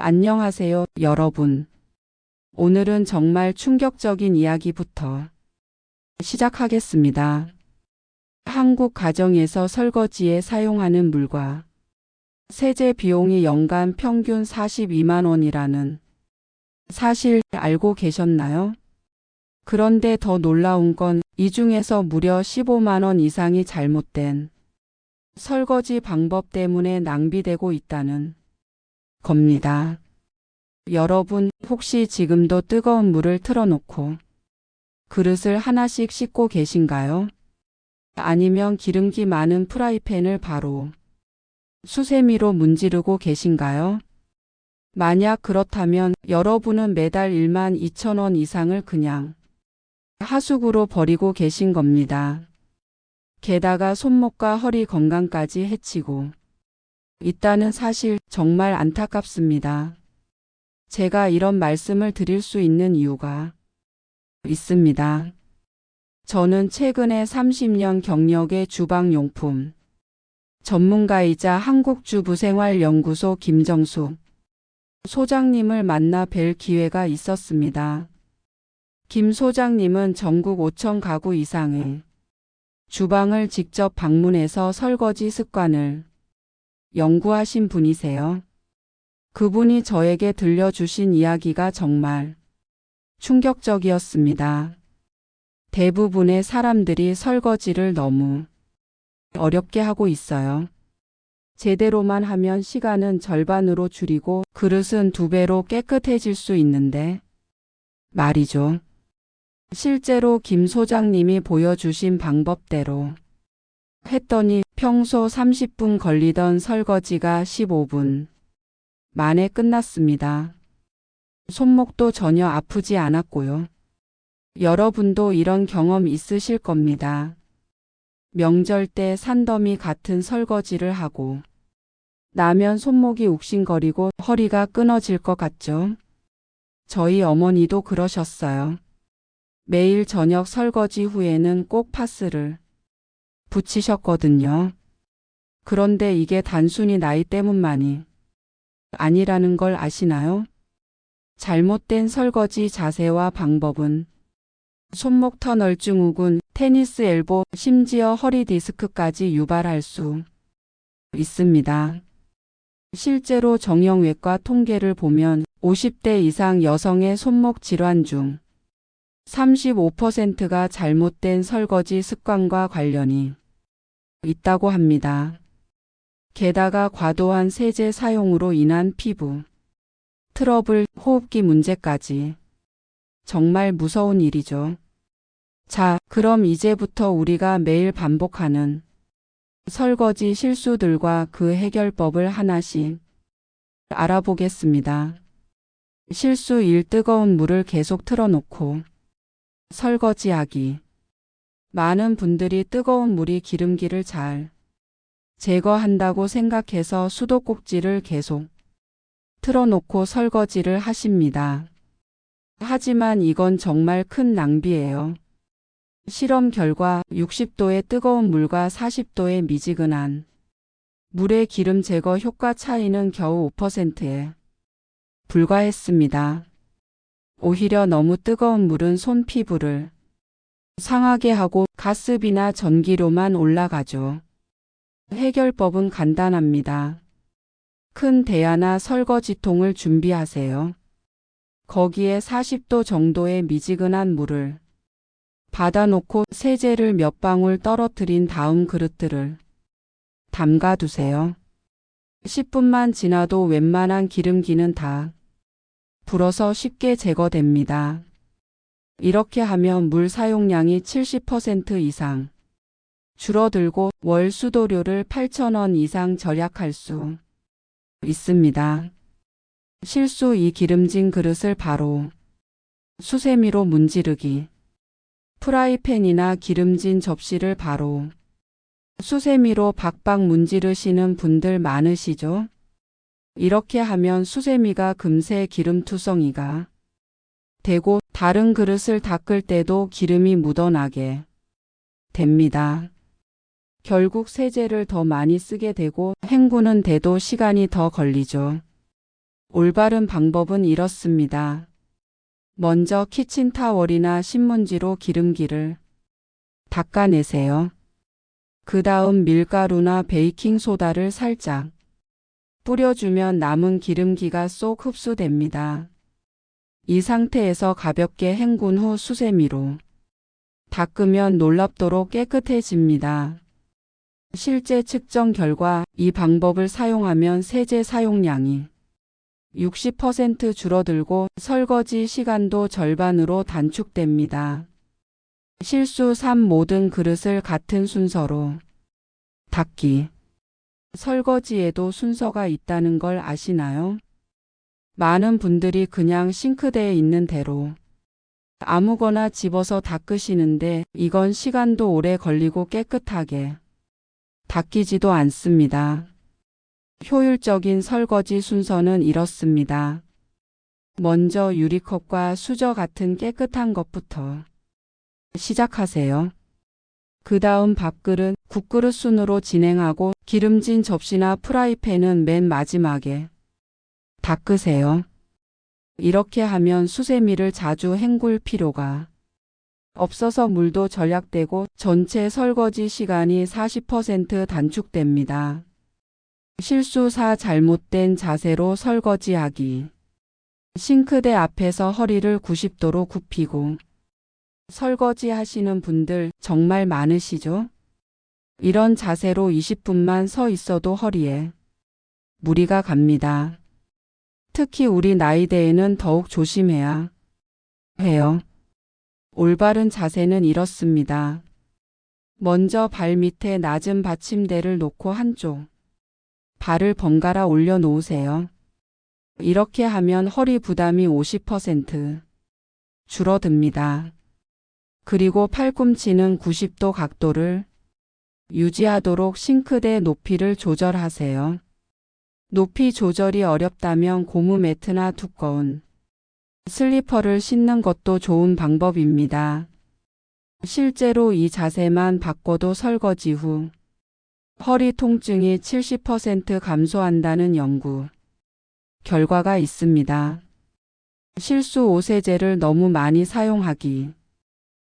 안녕하세요, 여러분. 오늘은 정말 충격적인 이야기부터 시작하겠습니다. 한국 가정에서 설거지에 사용하는 물과 세제 비용이 연간 평균 42만 원이라는 사실 알고 계셨나요? 그런데 더 놀라운 건 이 중에서 무려 15만 원 이상이 잘못된 설거지 방법 때문에 낭비되고 있다는 겁니다. 여러분, 혹시 지금도 뜨거운 물을 틀어놓고 그릇을 하나씩 씻고 계신가요? 아니면 기름기 많은 프라이팬을 바로 수세미로 문지르고 계신가요? 만약 그렇다면 여러분은 매달 1만 2천 원 이상을 그냥 하수구로 버리고 계신 겁니다. 게다가 손목과 허리 건강까지 해치고 있다는 사실 정말 안타깝습니다. 제가 이런 말씀을 드릴 수 있는 이유가 있습니다. 저는 최근에 30년 경력의 주방용품 전문가이자 한국주부생활연구소 김정숙 소장님을 만나 뵐 기회가 있었습니다. 김 소장님은 전국 5천 가구 이상의 주방을 직접 방문해서 설거지 습관을 연구하신 분이세요. 그분이 저에게 들려주신 이야기가 정말 충격적이었습니다. 대부분의 사람들이 설거지를 너무 어렵게 하고 있어요. 제대로만 하면 시간은 절반으로 줄이고 그릇은 두 배로 깨끗해질 수 있는데 말이죠. 실제로 김 소장님이 보여주신 방법대로 했더니 평소 30분 걸리던 설거지가 15분 만에 끝났습니다. 손목도 전혀 아프지 않았고요. 여러분도 이런 경험 있으실 겁니다. 명절 때 산더미 같은 설거지를 하고 나면 손목이 욱신거리고 허리가 끊어질 것 같죠? 저희 어머니도 그러셨어요. 매일 저녁 설거지 후에는 꼭 파스를 붙이셨거든요. 그런데 이게 단순히 나이 때문만이 아니라는 걸 아시나요? 잘못된 설거지 자세와 방법은 손목 터널 증후군, 테니스 엘보, 심지어 허리 디스크까지 유발할 수 있습니다. 실제로 정형외과 통계를 보면 50대 이상 여성의 손목 질환 중 35%가 잘못된 설거지 습관과 관련이 있다고 합니다. 게다가 과도한 세제 사용으로 인한 피부, 트러블, 호흡기 문제까지 정말 무서운 일이죠. 자, 그럼 이제부터 우리가 매일 반복하는 설거지 실수들과 그 해결법을 하나씩 알아보겠습니다. 실수 1 뜨거운 물을 계속 틀어놓고 설거지하기. 많은 분들이 뜨거운 물이 기름기를 잘 제거한다고 생각해서 수도꼭지를 계속 틀어놓고 설거지를 하십니다. 하지만 이건 정말 큰 낭비예요. 실험 결과 60도의 뜨거운 물과 40도의 미지근한 물의 기름 제거 효과 차이는 겨우 5%에 불과했습니다. 오히려 너무 뜨거운 물은 손 피부를 상하게 하고 가습이나 전기료만 올라가죠. 해결법은 간단합니다. 큰 대야나 설거지통을 준비하세요. 거기에 40도 정도의 미지근한 물을 받아놓고 세제를 몇 방울 떨어뜨린 다음 그릇들을 담가 두세요. 10분만 지나도 웬만한 기름기는 다 불어서 쉽게 제거됩니다. 이렇게 하면 물 사용량이 70% 이상 줄어들고 월 수도료를 8,000원 이상 절약할 수 있습니다. 실수 이 기름진 그릇을 바로 수세미로 문지르기. 프라이팬이나 기름진 접시를 바로 수세미로 박박 문지르시는 분들 많으시죠? 이렇게 하면 수세미가 금세 기름투성이가 되고 다른 그릇을 닦을 때도 기름이 묻어나게 됩니다. 결국 세제를 더 많이 쓰게 되고 헹구는 데도 시간이 더 걸리죠. 올바른 방법은 이렇습니다. 먼저 키친타월이나 신문지로 기름기를 닦아내세요. 그 다음 밀가루나 베이킹소다를 살짝 뿌려주면 남은 기름기가 쏙 흡수됩니다. 이 상태에서 가볍게 헹군 후 수세미로 닦으면 놀랍도록 깨끗해집니다. 실제 측정 결과 이 방법을 사용하면 세제 사용량이 60% 줄어들고 설거지 시간도 절반으로 단축됩니다. 실수 3 모든 그릇을 같은 순서로 닦기. 설거지에도 순서가 있다는 걸 아시나요? 많은 분들이 그냥 싱크대에 있는 대로 아무거나 집어서 닦으시는데 이건 시간도 오래 걸리고 깨끗하게 닦이지도 않습니다. 효율적인 설거지 순서는 이렇습니다. 먼저 유리컵과 수저 같은 깨끗한 것부터 시작하세요. 그 다음 밥그릇, 국그릇 순으로 진행하고 기름진 접시나 프라이팬은 맨 마지막에 닦으세요. 이렇게 하면 수세미를 자주 헹굴 필요가 없어서 물도 절약되고 전체 설거지 시간이 40% 단축됩니다. 실수 4 잘못된 자세로 설거지하기. 싱크대 앞에서 허리를 90도로 굽히고 설거지 하시는 분들 정말 많으시죠? 이런 자세로 20분만 서 있어도 허리에 무리가 갑니다. 특히 우리 나이대에는 더욱 조심해야 해요. 올바른 자세는 이렇습니다. 먼저 발 밑에 낮은 받침대를 놓고 한쪽 발을 번갈아 올려 놓으세요. 이렇게 하면 허리 부담이 50% 줄어듭니다. 그리고 팔꿈치는 90도 각도를 유지하도록 싱크대 높이를 조절하세요. 높이 조절이 어렵다면 고무 매트나 두꺼운 슬리퍼를 신는 것도 좋은 방법입니다. 실제로 이 자세만 바꿔도 설거지 후 허리 통증이 70% 감소한다는 연구 결과가 있습니다. 실수 오세제를 너무 많이 사용하기.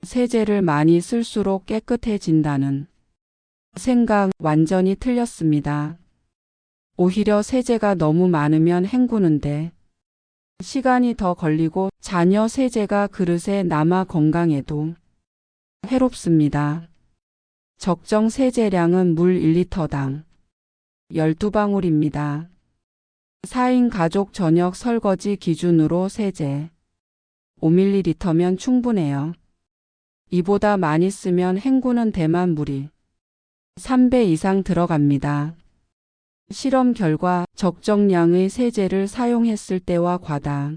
세제를 많이 쓸수록 깨끗해진다는 생각 완전히 틀렸습니다. 오히려 세제가 너무 많으면 헹구는데 시간이 더 걸리고 자녀 세제가 그릇에 남아 건강에도 해롭습니다. 적정 세제량은 물 1리터당 12방울입니다. 4인 가족 저녁 설거지 기준으로 세제 5ml면 충분해요. 이보다 많이 쓰면 헹구는 대만 물이 3배 이상 들어갑니다. 실험 결과 적정량의 세제를 사용했을 때와 과다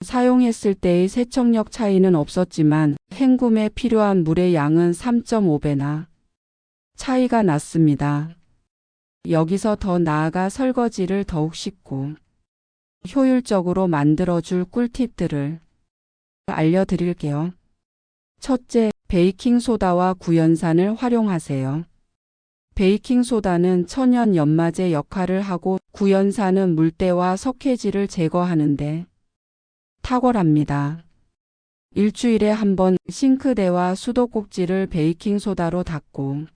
사용했을 때의 세척력 차이는 없었지만 헹굼에 필요한 물의 양은 3.5배나 차이가 났습니다. 여기서 더 나아가 설거지를 더욱 쉽고 효율적으로 만들어줄 꿀팁들을 알려드릴게요. 첫째, 베이킹소다와 구연산을 활용하세요. 베이킹소다는 천연 연마제 역할을 하고 구연산은 물때와 석회질을 제거하는데 탁월합니다. 일주일에 한 번 싱크대와 수도꼭지를 베이킹소다로 닦고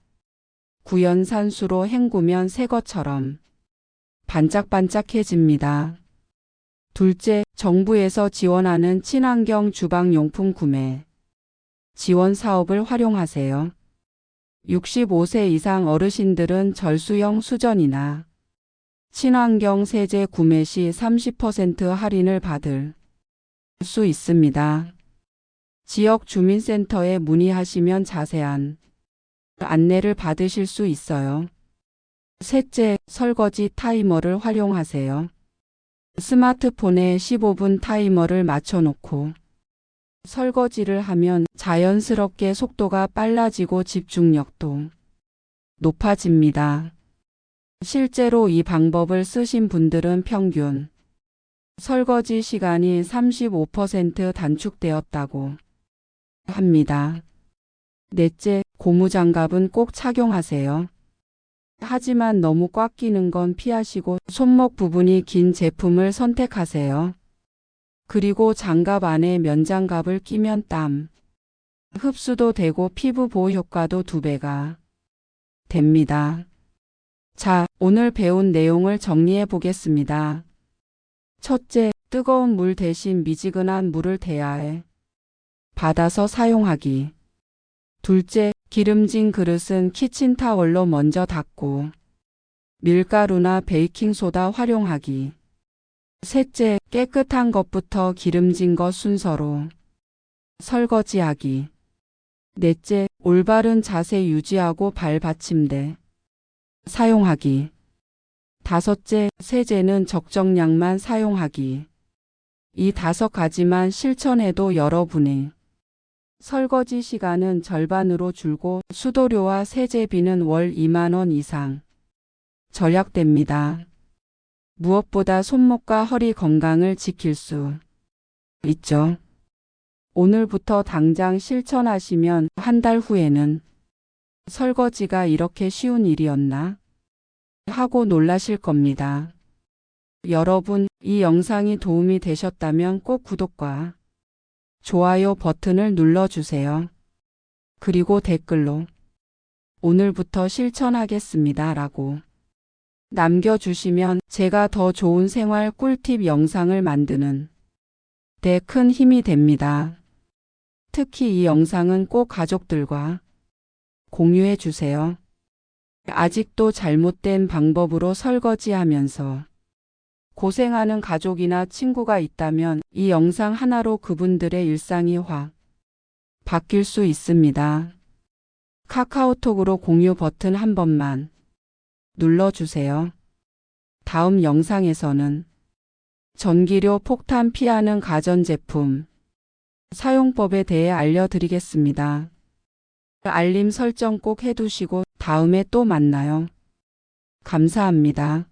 구연산수로 헹구면 새 것처럼 반짝반짝해집니다. 둘째, 정부에서 지원하는 친환경 주방용품 구매 지원 사업을 활용하세요. 65세 이상 어르신들은 절수형 수전이나 친환경 세제 구매 시 30% 할인을 받을 수 있습니다. 지역 주민센터에 문의하시면 자세한 안내를 받으실 수 있어요. 셋째, 설거지 타이머를 활용하세요. 스마트폰에 15분 타이머를 맞춰놓고 설거지를 하면 자연스럽게 속도가 빨라지고 집중력도 높아집니다. 실제로 이 방법을 쓰신 분들은 평균 설거지 시간이 35% 단축되었다고 합니다. 넷째, 고무장갑은 꼭 착용하세요. 하지만 너무 꽉 끼는 건 피하시고 손목 부분이 긴 제품을 선택하세요. 그리고 장갑 안에 면장갑을 끼면 땀 흡수도 되고 피부 보호 효과도 두 배가 됩니다. 자, 오늘 배운 내용을 정리해 보겠습니다. 첫째, 뜨거운 물 대신 미지근한 물을 대야해 받아서 사용하기. 둘째, 기름진 그릇은 키친타월로 먼저 닦고 밀가루나 베이킹소다 활용하기. 셋째, 깨끗한 것부터 기름진 것 순서로 설거지하기. 넷째, 올바른 자세 유지하고 발 받침대 사용하기. 다섯째, 세제는 적정량만 사용하기. 이 다섯 가지만 실천해도 여러분의 설거지 시간은 절반으로 줄고 수도료와 세제비는 월 2만원 이상 절약됩니다. 무엇보다 손목과 허리 건강을 지킬 수 있죠. 오늘부터 당장 실천하시면 한 달 후에는 설거지가 이렇게 쉬운 일이었나? 하고 놀라실 겁니다. 여러분, 이 영상이 도움이 되셨다면 꼭 구독과 좋아요 버튼을 눌러주세요. 그리고 댓글로 오늘부터 실천하겠습니다 라고 남겨주시면 제가 더 좋은 생활 꿀팁 영상을 만드는 데 큰 힘이 됩니다. 특히 이 영상은 꼭 가족들과 공유해 주세요. 아직도 잘못된 방법으로 설거지하면서 고생하는 가족이나 친구가 있다면 이 영상 하나로 그분들의 일상이 확 바뀔 수 있습니다. 카카오톡으로 공유 버튼 한 번만 눌러주세요. 다음 영상에서는 전기료 폭탄 피하는 가전제품 사용법에 대해 알려드리겠습니다. 알림 설정 꼭 해두시고 다음에 또 만나요. 감사합니다.